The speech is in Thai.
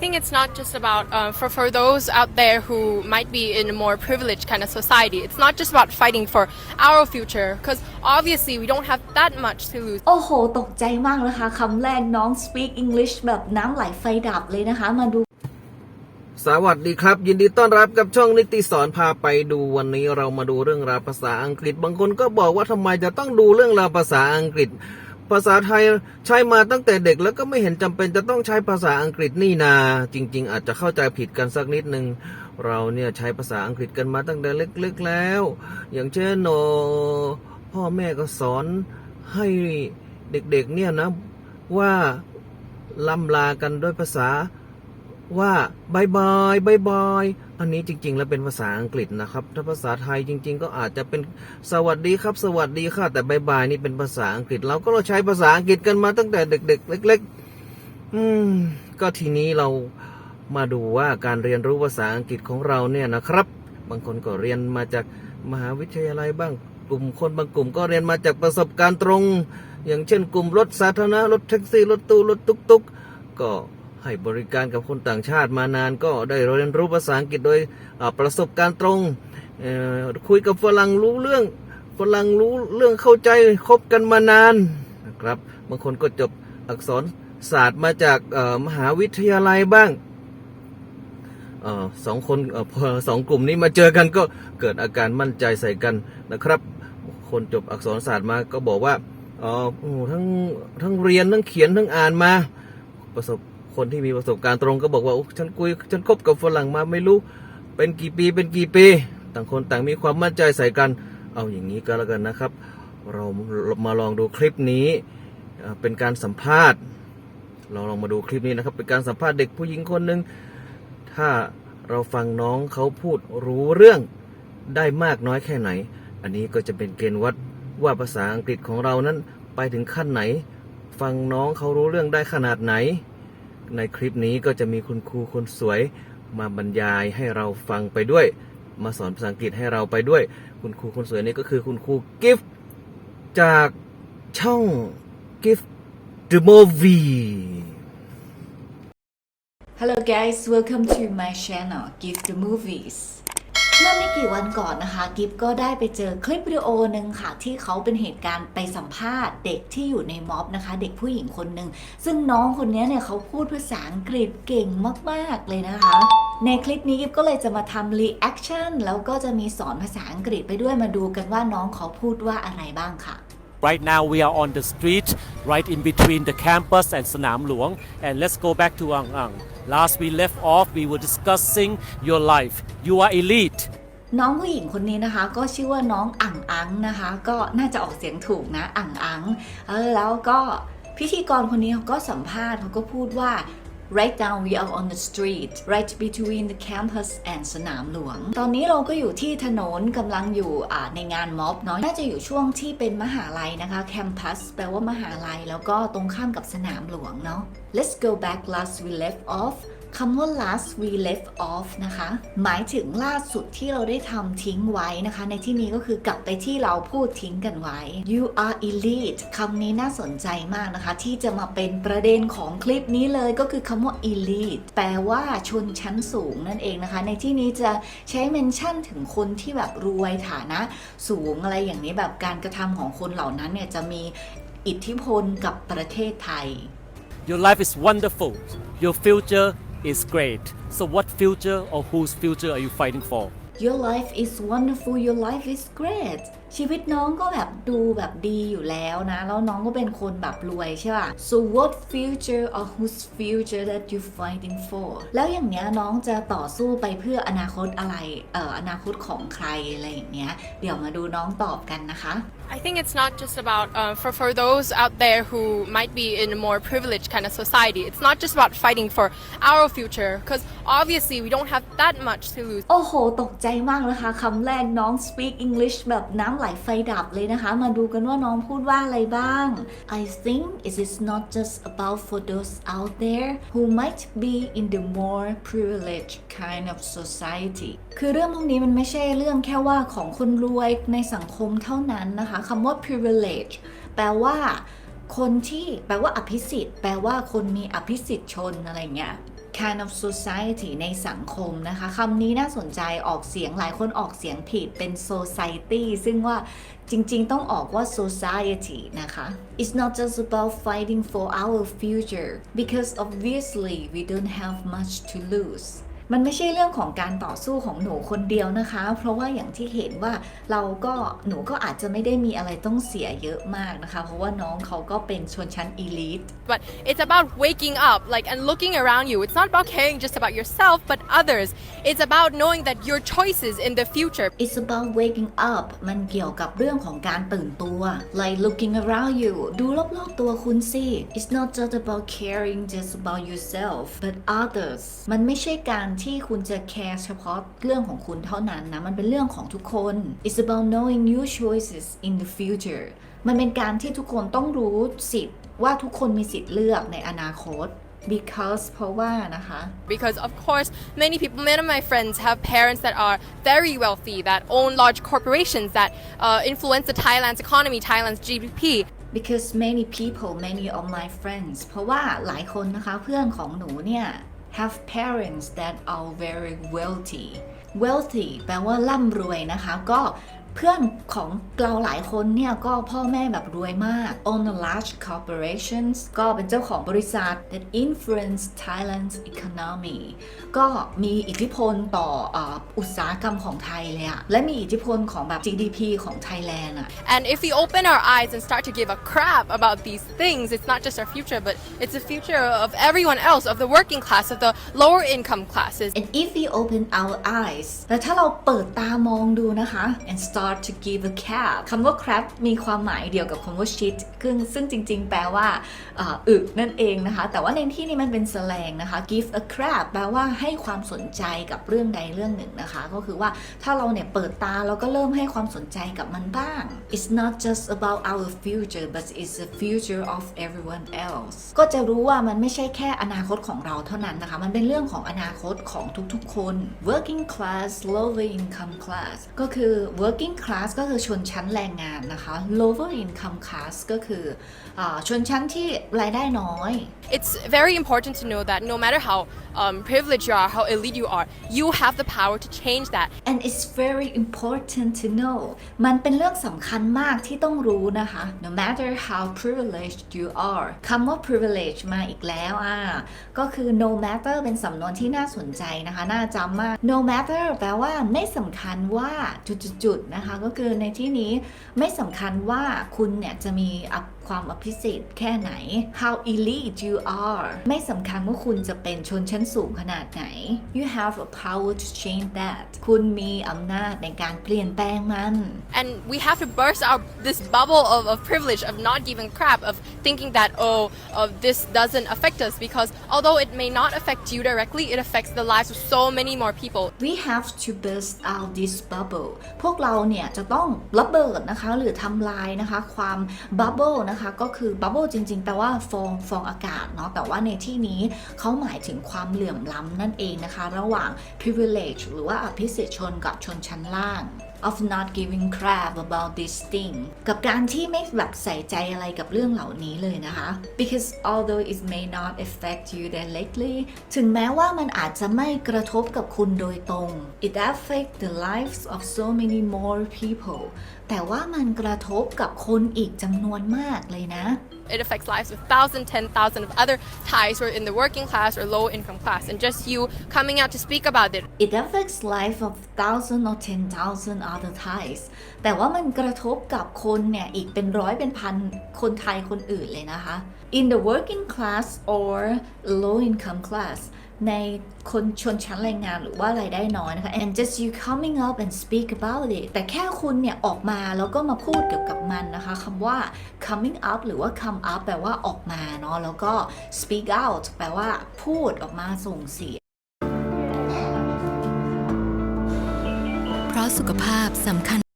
think it's not just about uh, for for those out there who might be in a more privileged kind of society. It's not just about fighting for our future, because obviously we don't have that much to lose. โอ้โห ตกใจมากนะคะคำแรกน้อง speak English แบบน้ำไหลไฟดับเลยนะคะ มาดูสวัสดีครับ ยินดีต้อนรับกับช่องนิติสอนพาไปดูวันนี้เรามาดูเรื่องราวภาษาอังกฤษ บางคนก็บอกว่าทำไมจะต้องดูเรื่องราวภาษาอังกฤษ ภาษาไทยใช้มาตั้งแต่เด็กแล้วก็ไม่เห็นจำเป็นจะต้องใช้ภาษาอังกฤษนี่นา จริง ๆ อาจจะเข้าใจผิดกันสักนิดนึง เราเนี่ยใช้ภาษาอังกฤษกันมาตั้งแต่เล็กๆแล้ว อย่างเช่นโอพ่อแม่ก็สอนให้เด็กๆเนี่ยนะว่าล่ำลากันด้วยภาษา ว่าบายบายบายบายอันนี้จริง ๆ แล้วเป็นภาษาอังกฤษนะครับ ถ้าภาษาไทยจริง ๆ ก็อาจจะเป็นสวัสดีครับ สวัสดีค่ะ แต่บายบายนี่เป็นภาษาอังกฤษ เราก็เราใช้ภาษาอังกฤษกันมาตั้งแต่เด็ก ๆ เล็ก ๆ อืม ก็ทีนี้เรามาดูว่าการเรียนรู้ภาษาอังกฤษของเราเนี่ยนะครับ บางคนก็เรียนมาจากมหาวิทยาลัยบ้างกลุ่มคนบางกลุ่มก็เรียนมาจากประสบการณ์ตรง อย่างเช่น กลุ่มรถสาธารณะรถแท็กซี่รถตู้รถตุ๊กๆก็ ให้บริการกับคนต่างชาติมานานก็ได้เรียนรู้ภาษาอังกฤษโดยประสบการณ์ตรงคุยกับฝรั่งรู้เรื่องฝรั่งรู้เรื่องเข้าใจคบกันมานานนะครับบางคนก็จบอักษรศาสตร์มาจากมหาวิทยาลัยบ้างออสองคนออสองกลุ่มนี้มาเจอกันก็เกิดอาการมั่นใจใส่กันนะครับ คนจบอักษรศาสตร์มาก็บอกว่าออโอ้โหทั้งทั้งเรียนทั้งเขียนทั้งอ่านมาประสบ คนที่มีประสบการณ์ตรงก็บอกว่าโอ้ฉันคุยฉันคบกับฝรั่งมาไม่รู้ เป็นกี่ปีเป็นกี่ปีต่างคนต่างมีความมั่นใจใส่กัน เอาอย่างนี้ก็แล้วกันนะครับ เรามาลองดูคลิปนี้เอ่อเป็นการสัมภาษณ์ เราลองมาดูคลิปนี้นะครับ เป็นการสัมภาษณ์เด็กผู้หญิงคนหนึ่งถ้าเราฟังน้องเขาพูดรู้เรื่องได้มากน้อยแค่ไหน อันนี้ก็จะเป็นเกณฑ์วัดว่าภาษาอังกฤษของเรานั้นไปถึงขั้นไหน ฟังน้องเขารู้เรื่องได้ขนาดไหน ในคลิปนี้ก็จะมีคุณครูคนสวยมาบรรยายให้เราฟังไปด้วย มาสอนภาษาอังกฤษให้เราไปด้วย คุณครูคนสวยนี้ก็คือคุณครูกิฟต์จากช่อง Gift the Movie Hello guys welcome to my channel Gift the Movies เมื่อไม่กี่วันก่อนนะคะ กิฟก็ได้ไปเจอคลิปวิดีโอหนึ่งค่ะ ที่เขาเป็นเหตุการณ์ไปสัมภาษณ์ เด็กที่อยู่ในม็อบนะคะ เด็กผู้หญิงคนหนึ่งซึ่งน้องคนนี้เนี่ยเขาพูดภาษาอังกฤษเก่งมาก ๆ เลยนะคะ ในคลิปนี้กิฟก็เลยจะมาทำรีแอคชั่นแล้วก็จะมีสอนภาษาอังกฤษไปด้วยมาดูกันว่าน้องเขาพูดว่าอะไรบ้างค่ะ Right now we are on the street, right in between the campus and Sanam Luang. And let's go back to Ang Ang. Last we left off, we were discussing your life. You are elite. น้องผู้หญิงคนนี้นะคะ ก็ชื่อว่าน้องอ่างอังนะคะ ก็น่าจะออกเสียงถูกนะอ่างอังเออแล้วก็พิธีกรคนนี้เขาก็สัมภาษณ์เขาก็พูดว่า right now we are on the street right between the campus and สนามหลวง ตอนนี้เราก็อยู่ที่ถนนกำลังอยู่ในงานม็อบเนาะน่าจะอยู่ช่วงที่เป็นมหาลัยนะคะ campus แปลว่ามหาลัยแล้วก็ตรงข้ามกับสนามหลวงเนาะ let's go back last we left off คำว่า last we left off นะคะ หมายถึงล่าสุดที่เราได้ทำทิ้งไว้นะคะ ในที่นี้ก็คือกลับไปที่เราพูดทิ้งกันไว้ you are elite คำนี้น่าสนใจมากนะคะ ที่จะมาเป็นประเด็นของคลิปนี้เลยก็คือคำว่า elite แปลว่าชนชั้นสูงนั่นเองนะคะ ในที่นี้จะใช้เมนชั่นถึงคนที่แบบรวยฐานะสูงอะไรอย่างนี้แบบการกระทำของคนเหล่านั้นเนี่ยจะมีอิทธิพลกับประเทศไทย Your life is wonderful. Your future is great. So what future or whose future are you fighting for? Your life is wonderful Your life is great ชีวิตน้องก็แบบดูแบบดีอยู่แล้วนะ แล้วน้องก็เป็นคนแบบรวยใช่ป่ะ so what future or whose future that you fighting for แล้วอย่างเนี้ยน้องจะต่อสู้ไปเพื่ออนาคตอะไร เอ่ออนาคตของใครอะไรอย่างเงี้ย เดี๋ยวมาดูน้องตอบกันนะคะ I think it's not just about uh, for for those out there who might be in a more privileged kind of society. It's not just about fighting for our future, because obviously we don't have that much to lose. โอ้โห ตกใจมากนะคะคำแรกน้อง speak English แบบน้ำไหลไฟดับเลยนะคะ มาดูกันว่าน้องพูดว่าอะไรบ้าง I think it is not just about for those out there who might be in the more privileged kind of society คือเรื่องพวกนี้มันไม่ใช่เรื่องแค่ว่าของคนรวยในสังคมเท่านั้นนะคะ คำว่า privilege แปลว่าคนที่แปลว่าอภิสิทธิ์ แปลว่าคนมีอภิสิทธิ์ชนอะไรเงี้ย kind of society ในสังคมนะคะคำนี้น่าสนใจออกเสียงหลายคนออกเสียงผิดเป็น society ซึ่งว่าจริงๆ ต้องออกว่า society นะคะ It's not just about fighting for our future because obviously we don't have much to lose มันไม่ใช่เรื่องของการต่อสู้ของหนูคนเดียวนะคะ เพราะว่าอย่างที่เห็นว่าเราก็หนูก็อาจจะไม่ได้มีอะไรต้องเสียเยอะมากนะคะ เพราะว่าน้องเขาก็เป็นชนชั้น elite But it's about waking up, like, and looking around you. It's not about caring just about yourself, but others. It's about knowing that your choices in the future It's about waking up มันเกี่ยวกับเรื่องของการตื่นตัว like looking around you ดูรอบๆตัวคุณสิ It's not just about caring just about yourself but others มันไม่ใช่การที่คุณจะ care เฉพาะเรื่องของคุณเท่านั้นนะ มันเป็นเรื่องของทุกคน It's about knowing your choices in the future มันเป็นการที่ทุกคนต้องรู้สิทธิ์ว่าทุกคนมีสิทธิ์เลือกในอนาคต because เพราะว่านะคะ because of course many people many of my friends have parents that are very wealthy that own large corporations that uh, influence the thailand's economy thailand's gdp because many people many of my friends เพราะว่าหลายคนนะคะเพื่อนของหนูเนี่ย have parents that are very wealthy wealthy แปลว่าร่ำรวยนะคะ ก็ เพื่อนของเราหลายคนเนี่ยก็พ่อแม่แบบรวยมาก own a large corporations ก็เป็นเจ้าของบริษัท that influence Thailand's economy ก็มีอิทธิพลต่ออ่าอุตสาหกรรมของไทยเลยอะและมีอิทธิพลของแบบ GDP ของไทยแลนด์อะ and if we open our eyes and start to give a crap about these things it's not just our future but it's the future of everyone else of the working class of the lower income classes And if we open our eyes แต่ถ้าเราเปิดตามองดูนะคะ and start to give a crap คำว่า crap มีความหมายเดียวกับคำว่า shit ซึ่งซึ่งจริง ๆ แปลว่าอึนั่นเองนะคะ แต่ว่าในที่นี้มันเป็นแสลงนะคะ give a crap แปลว่าให้ความสนใจกับเรื่องใดเรื่องหนึ่งนะคะ ก็คือว่าถ้าเราเนี่ยเปิดตาเราก็เริ่มให้ความสนใจกับมันบ้าง It's not just about our future but it's the future of everyone else ก็จะรู้ว่ามันไม่ใช่แค่อนาคตของเราเท่านั้นนะคะ มันเป็นเรื่องของอนาคตของทุกๆคน working class lower income class ก็คือ working class ก็คือชนชั้นแรงงานนะคะ lower income class ก็คืออาชนชั้นที่รายได้น้อย it's very important to know that no matter how um, privileged you are how elite you are you have the power to change that and it's very important to know มันเป็นเรื่องสำคัญมากที่ต้องรู้นะคะ no matter how privileged you are คำว่า privilege มาอีกแล้วอะก็คือ no matter เป็นสำนวนที่น่าสนใจนะคะ น่าจำมาก no matter แปลว่าไม่สำคัญว่าจุดๆๆนะคะ ก็คือในที่นี้ไม่สำคัญว่าคุณเนี่ยจะมีอัพความอภิสิทธิ์แค่ไหน how elite you are ไม่สำคัญว่าคุณจะเป็นชนชั้นสูงขนาดไหน you have a power to change that คุณมีอำนาจในการเปลี่ยนแปลงมัน and we have to burst out this bubble of, of privilege of not giving crap of thinking that oh uh, this doesn't affect us because although it may not affect you directly it affects the lives of so many more people we have to burst out this bubble พวกเราเนี่ยจะต้องระเบิดนะคะ หรือทำลายนะคะ ความบับเบิลนะคะ ก็คือบับเบิลจริงๆแปลว่าฟองฟองอากาศเนาะแต่ว่าในที่นี้เขาหมายถึงความเหลื่อมล้ำนั่นเองนะคะ ระหว่าง privilege หรือว่าอภิสิทธิชนกับชนชั้นล่าง of not giving crap about this thing กับการที่ไม่แบบใส่ใจอะไรกับเรื่องเหล่านี้เลยนะคะ because although it may not affect you directly ถึงแม้ว่ามันอาจจะไม่กระทบกับคุณโดยตรง it affects the lives of so many more people แต่ว่ามันกระทบกับคนอีกจำนวนมากเลยนะ it affects lives of thousands, ten thousand of other Thais who are in the working class or low income class. And just you coming out to speak about it It affects life of thousand or ten thousand other Thais แต่ว่ามันกระทบกับคนเนี่ย อีกเป็นร้อยเป็นพันคนไทยคนอื่นเลยนะคะ In the working class or low income class ในคนชนชั้นแรงงานหรือว่ารายได้น้อยนะคะ and just you coming up and speak about it แต่แค่คุณเนี่ยออกมาแล้วก็มาพูดเกี่ยวกับมันนะคะคำว่า coming up หรือว่า come up แปลว่าออกมาเนาะแล้วก็ speak out แปลว่าพูดออกมาส่งเสียงเพราะสุขภาพสำคัญ